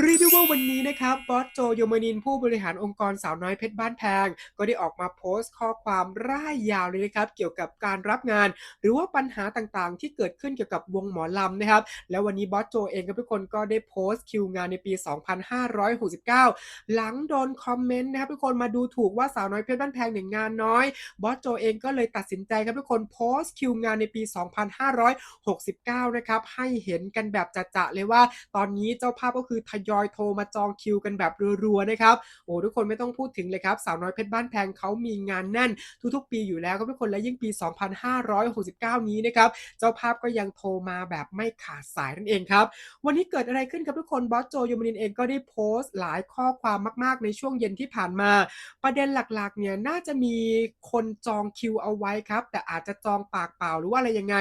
เรียกได้ว่าวันนี้นะครับบอสโจโยมานินผู้บริหารองค์กรสาวน้อยเพชรบ้านแพง ก็ได้ออกมาโพสต์ข้อความร่ายยาวเลยนะครับ เกี่ยวกับการรับงาน หรือว่าปัญหาต่างๆ ที่เกิดขึ้นเกี่ยวกับวงหมอลำนะครับ แล้ววันนี้บอสโจเองกับทุกคนก็ได้โพสต์คิวงานในปี 2569 หลังโดนคอมเมนต์นะครับทุกคนมาดูถูกว่าสาวน้อยเพชรบ้านแพงเนี่ยงานน้อยบอสโจเองก็เลยตัดสินใจครับทุกคนโพสต์คิวงานในปี 2569 นะครับให้เห็นกันแบบจะๆเลยว่าตอนนี้เจ้าภาพก็คือทยอยโทรมาจองคิวกันแบบรัวๆนะครับโอ้ทุกคนไม่ต้องพูดถึงเลยครับสาวน้อยเพชรบ้านแพงเขามีงานแน่นทุกๆ ปีอยู่แล้วครับทุกคนและยิ่งปี 2569 นี้นะครับเจ้าภาพก็ยังโทรมาแบบไม่ขาดสายนั่นเองครับ วันนี้เกิดอะไรขึ้นครับทุกคนบอสโจยมนินเองก็ได้โพสต์หลายข้อความมากๆ ในช่วงเย็นที่ผ่านมา ประเด็นหลักๆเนี่ยน่าจะมีคนจองคิวเอาไว้ครับ แต่อาจจะจองปากเปล่าหรือว่าอะไรยังไง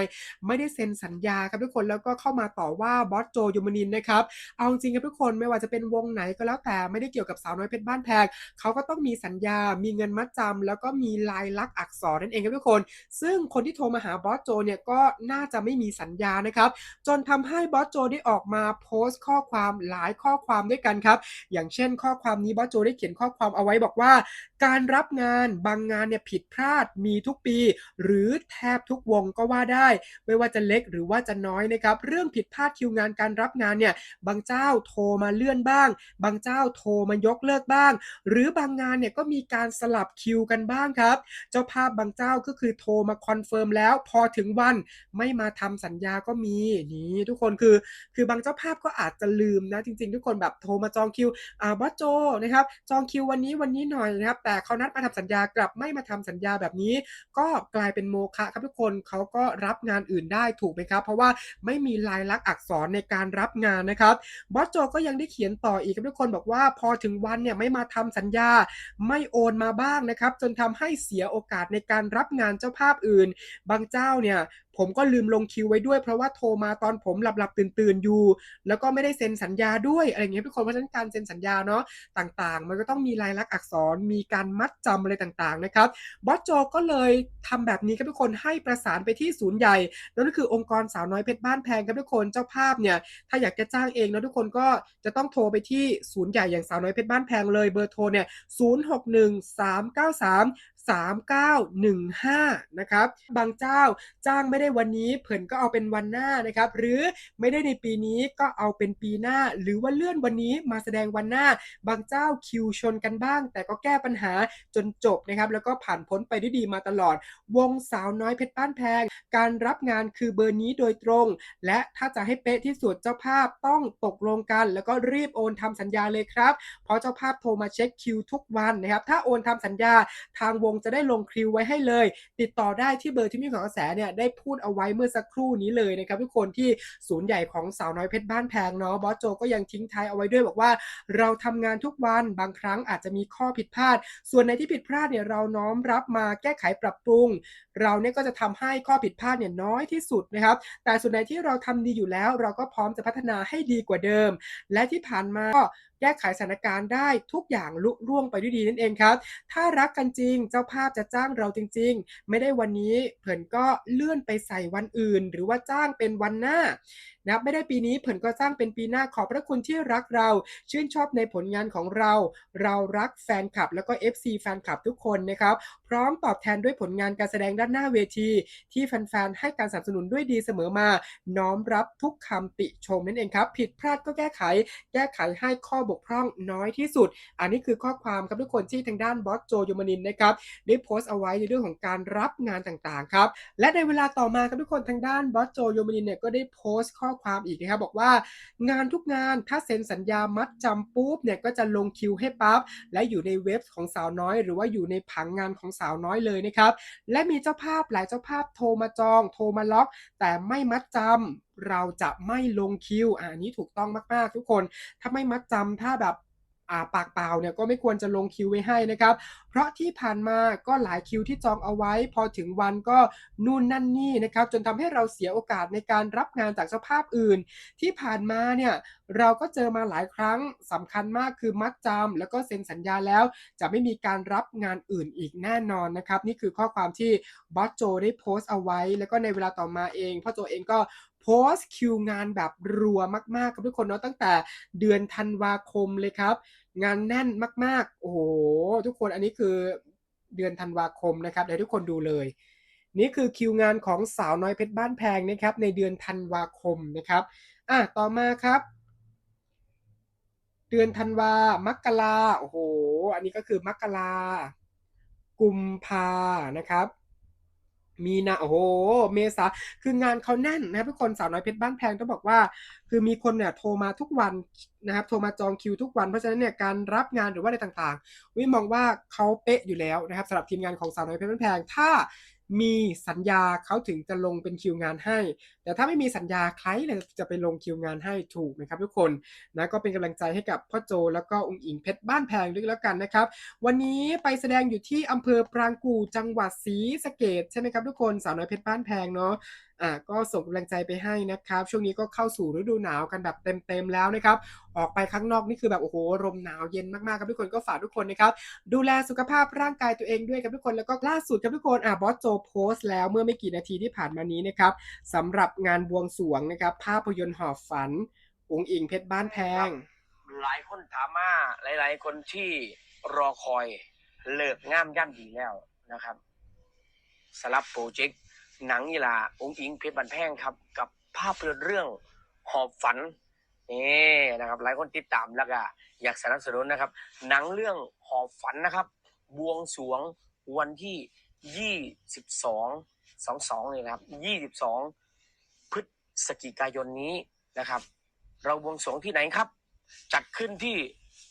ไม่ได้เซ็นสัญญาครับทุกคนแล้วก็เข้ามาต่อว่าบอสโจยมนินนะครับเอาจริงครับทุกคนไม่ว่าจะเป็นวงไหนก็แล้วแต่ไม่ได้เกี่ยวกับสาวน้อยเพชรบ้านแพงเขาก็ต้องมีสัญญา มีเงินมัดจำแล้วก็มีลายลักษณ์อักษรนั่นเองครับทุกคน ซึ่งคนที่โทรมาหาบอสโจเนี่ยก็น่าจะไม่มีสัญญานะครับ จนทำให้บอสโจได้ออกมาโพสต์ข้อความหลายข้อความด้วยกันครับ อย่างเช่น ข้อความนี้บอสโจได้เขียนข้อความเอาไว้บอกว่า การรับงานบางงานเนี่ยผิดพลาดมีทุกปี หรือแทบทุกวงก็ว่าได้ ไม่ว่าจะเล็กหรือว่าจะน้อยนะครับ เรื่องผิดพลาดคิวงานการรับงานเนี่ยบางเจ้าโทรมาเลื่อนบ้าง บางเจ้าโทรมายกเลิกบ้าง หรือบางงานเนี่ยก็มีการสลับคิวกันบ้างครับ เจ้าภาพบางเจ้าก็คือโทรมาคอนเฟิร์มแล้ว พอถึงวันไม่มาทำสัญญาก็มีนี่ทุกคนคือ คือบางเจ้าภาพก็อาจจะลืมนะ จริง ๆ ทุกคนแบบโทรมาจองคิวอ่าบอสโจนะครับจองคิววันนี้วันนี้หน่อยนะครับ แต่เขานัดมาทำสัญญากลับไม่มาทำสัญญาแบบนี้ ก็กลายเป็นโมฆะครับทุกคนเขาก็รับงานอื่นได้ถูกไหมครับ เพราะว่าไม่มีลายลักษณ์อักษรในการรับงานนะครับบอสโจก็ยังได้เขียนต่ออีกครับทุกคนบอกว่าพอถึงวันเนี่ยไม่มาทำสัญญาไม่โอนมาบ้างนะครับ จนทำให้เสียโอกาสในการรับงานเจ้าภาพอื่น บางเจ้าเนี่ยผมก็ลืมลงคิวไว้ด้วยเพราะว่าโทรมาตอนผมหลับหลับตื่นตื่นๆอยู่ แล้วก็ไม่ได้เซ็นสัญญาด้วยอะไรเงี้ยทุกคนเพราะฉะนั้นการเซ็นสัญญาเนาะต่างๆ มันก็ต้องมีลายลักษณ์อักษรมีการมัดจำอะไรต่างๆนะครับบอสโจก็เลยทำแบบนี้ครับทุกคนให้ประสานไปที่ศูนย์ใหญ่นั่นก็คือองค์กรสาวน้อยเพชรบ้านแพงครับทุกคนเจ้าภาพเนี่ยถ้าอยากจะจ้างเองนะทุกคนก็จะต้องโทรไปที่ศูนย์ใหญ่อย่างสาวน้อยเพชรบ้านแพงเลยเบอร์โทรเนี่ย0613933915นะครับ บางเจ้าจ้างไม่ได้วันนี้เผินก็เอาเป็นวันหน้านะครับ หรือไม่ได้ในปีนี้ก็เอาเป็นปีหน้า หรือว่าเลื่อนวันนี้มาแสดงวันหน้า บางเจ้าคิวชนกันบ้าง แต่ก็แก้ปัญหาจนจบนะครับ แล้วก็ผ่านพ้นไปด้ดีมาตลอด วงสาวน้อยเพชรบ้านแพง การรับงานคือเบอร์นี้โดยตรง และถ้าจะให้เป๊ะที่สุดเจ้าภาพต้องตกลงกัน แล้วก็รีบโอนทำสัญญาเลยครับ เพราะเจ้าภาพโทรมาเช็คคิวทุกวันนะครับ ถ้าโอนทำสัญญาทางวงจะได้ลงคิวไว้ให้เลย ติดต่อได้ที่เบอร์ที่มีของกระแสเนี่ยได้พูดเอาไว้เมื่อสักครู่นี้เลยนะครับทุกคนที่ศูนย์ใหญ่ของสาวน้อยเพชรบ้านแพงเนาะบอสโจก็ยังทิ้งท้ายเอาไว้ด้วยบอกว่า เราทำงานทุกวันบางครั้งอาจจะมีข้อผิดพลาด ส่วนในที่ผิดพลาดเนี่ยเราน้อมรับมาแก้ไขปรับปรุงเราเนี่ยก็จะทำให้ข้อผิดพลาดเนี่ยน้อยที่สุดนะครับ แต่ส่วนไหนที่เราทำดีอยู่แล้ว เราก็พร้อมจะพัฒนาให้ดีกว่าเดิม และที่ผ่านมาก็แก้ไขสถานการณ์ได้ทุกอย่างลุล่วงไปด้วยดีนั่นเองครับ ถ้ารักกันจริงเจ้าภาพจะจ้างเราจริง ๆ ไม่ได้วันนี้เผินก็เลื่อนไปใส่วันอื่น หรือว่าจ้างเป็นวันหน้านะไม่ได้ปีนี้เผินก็จ้างเป็นปีหน้าขอบพระคุณที่รักเรา ชื่นชอบในผลงานของเรา เรารักแฟนคลับ แล้วก็ FC แฟนคลับทุกคนนะครับ พร้อมตอบแทนด้วยผลงานการแสดงด้านหน้าเวที ที่แฟนๆให้การสนับสนุนด้วยดีเสมอมา น้อมรับทุกคำติชมนั่นเองครับ ผิดพลาดก็แก้ไข แก้ไขให้ข้อบกพร่องน้อยที่สุด อันนี้คือข้อความครับทุกคนที่ทางด้านบอสโจยมนินนะครับได้โพสต์เอาไว้ในเรื่องของการรับงานต่างๆครับและในเวลาต่อมาครับทุกคนทางด้านบอสโจโยมนินเนี่ยก็ได้โพสต์ข้อความอีกนะครับบอกว่า งานทุกงานถ้าเซ็นสัญญามัดจำปุ๊บเนี่ยก็จะลงคิวให้ปั๊บและอยู่ในเว็บของสาวน้อย หรือว่าอยู่ในผังงานของสาวน้อยเลยนะครับและมีเจ้าาภาพหลายเจ้าภาพโทรมาจอง โทรมาล็อก แต่ไม่มัดจำเราจะไม่ลงคิวอันนี้ถูกต้องมากๆทุกคน ถ้าไม่มัดจำถ้าแบบ ปากเปล่าเนี่ยก็ไม่ควรจะลงคิวไว้ให้นะครับ เพราะที่ผ่านมาก็หลายคิวที่จองเอาไว้ พอถึงวันก็นู่นนั่นนี่นะครับ จนทำให้เราเสียโอกาสในการรับงานจากเจ้าภาพอื่น ที่ผ่านมาเนี่ยเราก็เจอมาหลายครั้งสำคัญมากคือมัดจำแล้วก็เซ็นสัญญาแล้ว จะไม่มีการรับงานอื่นอีกแน่นอนนะครับ นี่คือข้อความที่บอสโจได้โพสต์เอาไว้ แล้วก็ในเวลาต่อมาเองพ่อโจเองก็ โพสต์คิวงานแบบรัวมากๆครับทุกคนเนาะตั้งแต่เดือนธันวาคมเลยครับ งานแน่นมากๆ โอ้โฮทุกคนอันนี้คือเดือนธันวาคมนะครับเดี๋ยวให้ทุกคนดูเลย นี่คือคิวงานของสาวน้อยเพชรบ้านแพงนะครับ ในเดือนธันวาคมนะครับอาต่อมาครับเดือนธันวา มกราโอ้โฮอันนี้ก็คือมกรากุมภานะครับ มีนาโอ้โหเมษาคืองานเขาแน่นนะครับทุกคนสาวน้อยเพชรบ้านแพงต้องบอกว่า คือมีคนเนี่ยโทรมาทุกวันนะครับโทรมาจองคิวทุกวันเพราะฉะนั้นเนี่ยการรับงานหรือว่าอะไรต่างๆ วิมองว่าเขาเป๊ะอยู่แล้วนะครับสำหรับทีมงานของสาวน้อยเพชรบ้านแพงถ้า มีสัญญาเขาถึงจะลงเป็นคิวงานให้ แต่ถ้าไม่มีสัญญาใครเลยจะไปลงคิวงานให้ถูกไหมครับทุกคนนะก็เป็นกำลังใจให้กับพ่อโจแล้วก็องค์อิงเพชรบ้านแพงด้วยแล้วกันนะครับ วันนี้ไปแสดงอยู่ที่อำเภอปรางกู่จังหวัดศรีสะเกดใช่ไหมครับทุกคนสาวน้อยเพชรบ้านแพงเนาะ อ่าก็ส่งกำลังใจไปให้นะครับ ช่วงนี้ก็เข้าสู่ฤดูหนาวกันแบบเต็มๆแล้วนะครับ ออกไปข้างนอกนี่คือแบบโอ้โฮลมหนาวเย็นมากๆครับทุกคนก็ฝากทุกคนนะครับดูแลสุขภาพร่างกายตัวเองด้วยครับทุกคนแล้วก็ล่าสุดครับทุกคนอ่าบอสโจโพสต์แล้วเมื่อไม่กี่นาทีที่ผ่านมานี้นะครับสำหรับงานบวงสรวงนะครับ ภาพยนตร์หอบฝันอุงอิงเพชรบ้านแพง หลายคนถามมาหลาย ๆ คนที่รอคอยเลิกงามย่ำดีแล้วนะครับสลับโปรเจกต์ หนังยีลาองค์อิงเพชรบันแพงครับ กับภาพยนตร์เรื่องหอบฝันนี่นะครับ หลายคนติดตามแล้วก็อยากสนับสนุนนะครับ หนังเรื่องหอบฝันนะครับ บวงสวงวันที่ยี่สิบสองสองสองเลยนะครับยี่สิบสองพฤศจิกายนนี้นะครับ เราบวงสวงที่ไหนครับ จัดขึ้นที่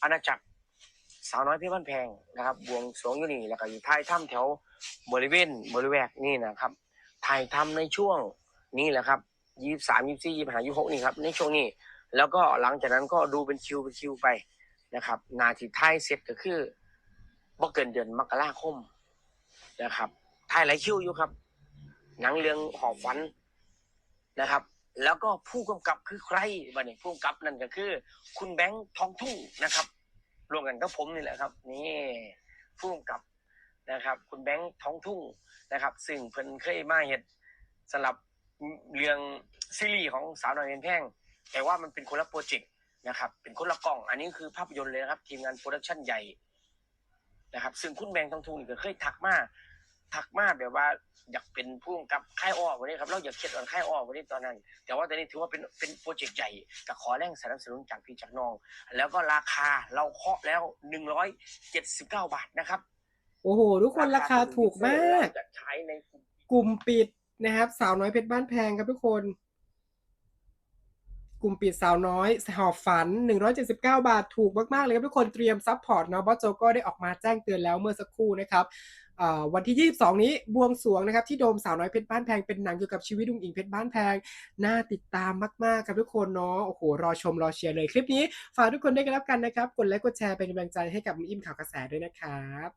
อาณาจักรสาวน้อยเพชรบ้านแพงนะครับ บวงสวงอยู่นี่แล้วก็อยู่ท้ายถ้ำแถวบริเวณบริเวณนี่นะครับ ถ่ายทำในช่วงนี้แหละครับยี่สามยี่สี่ยี่ห้ายี่หกนี่ครับในช่วงนี้ แล้วก็หลังจากนั้นก็ดูเป็นคิวเป็นคิวไปนะครับ นาทีท้ายเสร็จก็คือบ่เกินเดือนมกราคมนะครับถ่ายหลายคิวอยู่ครับ หนังเรื่องหอบฝันนะครับ แล้วก็ผู้กำกับคือใครบ้านี้ผู้กำกับนั่นก็คือ คุณแบงค์ทองทุ่งนะครับรวมกันกับผมนี่แหละครับ นี่ผู้กำกับ นะครับ คุณแบงค์ท้องทุ่งนะครับ ซึ่งเพิ่นเคยมาเห็ดสำหรับเรื่องซีรีส์ของสาวน้อยเพชรแพงแต่ว่ามันเป็นคนละโปรเจกต์นะครับ เป็นคนละกล่อง อันนี้คือภาพยนตร์เลยนะครับ ทีมงานโปรดักชั่นใหญ่นะครับ ซึ่งคุณแบงค์ทองทุ่งนี่ก็เคยทักมาทักมาแบบว่าอยากเป็นผู้กำกับค่ายอ้อวันนี้ครับ เราอยากเขียนอ่อนค่ายอ้อวันนี้ตอนนั้น แต่ว่าตอนนี้ถือว่าเป็นเป็นโปรเจกต์ใหญ่ก็ขอแรงสนับสนุนจากพี่จากน้อง แล้วก็ราคาเราเคาะแล้วหนึ่งร้อยเจ็ดสิบเก้าบาทนะครับ โอ้โฮทุกคนราคาถูกมากเรจะใช้ในกลุ่มกลุ่มปิดนะครับ สาวน้อยเพชรบ้านแพงครับทุกคน กลุ่มปิดสาวน้อยหอบฝัน 179 บาทถูกมากๆเลยครับทุกคนเตรียมซัปพอร์ตเนาะบอสโจก็ได้ออกมาแจ้งเตือนแล้วเมื่อสักครู่นะครับอ่าวันที่ 22 นี้บวงสรวงนะครับที่โดมสาวน้อยเพชรบ้านแพงเป็นหนังเกี่ยวกับชีวิตอุ๋งอิ๋งเพชรบ้านแพงน่าติดตามมากๆครับทุกคนเนาะโอ้โฮรอชมรอเชียร์เลยคลิปนี้ฝากทุกคนด้วยกันแล้วกันนะครับกดไลก์กดแชร์เป็นกำลังใจให้กับน้องอิ่มข่าวกระแสด้วยนะครับ